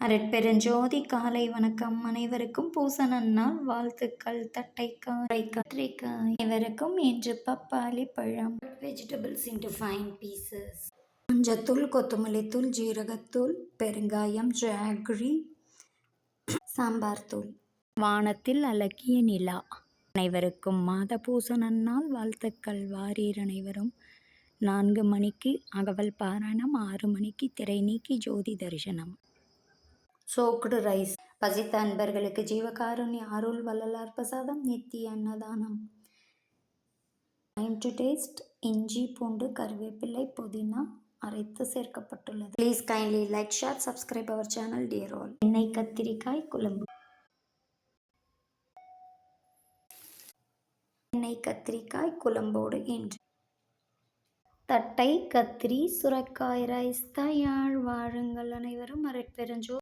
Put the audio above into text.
அரட்பெருஞ்சோதி காலை வணக்கம். அனைவருக்கும் பூசணன் நாள். வாழ்த்துக்கள் தட்டைக்காய் கத்திரிக்காய். அனைவருக்கும் இன்று பப்பாளி பழம். வெஜிடபிள்ஸ் இன்டு ஃபைன் பீசஸ் மஞ்சத்தூள் கொத்தமல்லி தூள் ஜீரகத்தூள் பெருங்காயம் ஜாகரி சாம்பார் தூள். வானத்தில் அழகிய நிலா. அனைவருக்கும் மாத பூசணன் நாள். வாழ்த்துக்கள் வாரீர் அனைவரும். நான்கு மணிக்கு அகவல் பாராயணம் ஆறு மணிக்கு திரை நீக்கி ஜோதி தரிசனம். Soaked rice. பசித்த அன்பர்களுக்கு ஜீவகாருண்ய அருள் வள்ளலார் பிரசாதம் நித்திய அன்னதானம். டைம் டு டேஸ்ட் இஞ்சி பூண்டு கருவேப்பிலை புதினா அரைத்து சேர்க்கப்பட்டுள்ளது. Please kindly like share subscribe our channel dear all எண்ணெய் கத்திரிக்காய் குழம்பு. எண்ணெய் கத்திரிக்காய் குழம்போடு என்று தட்டை கத்திரி சுரக்காய் ரைஸ். தயாழ் வாழுங்கள் அனைவரும். அரட்பெருஞ்சோ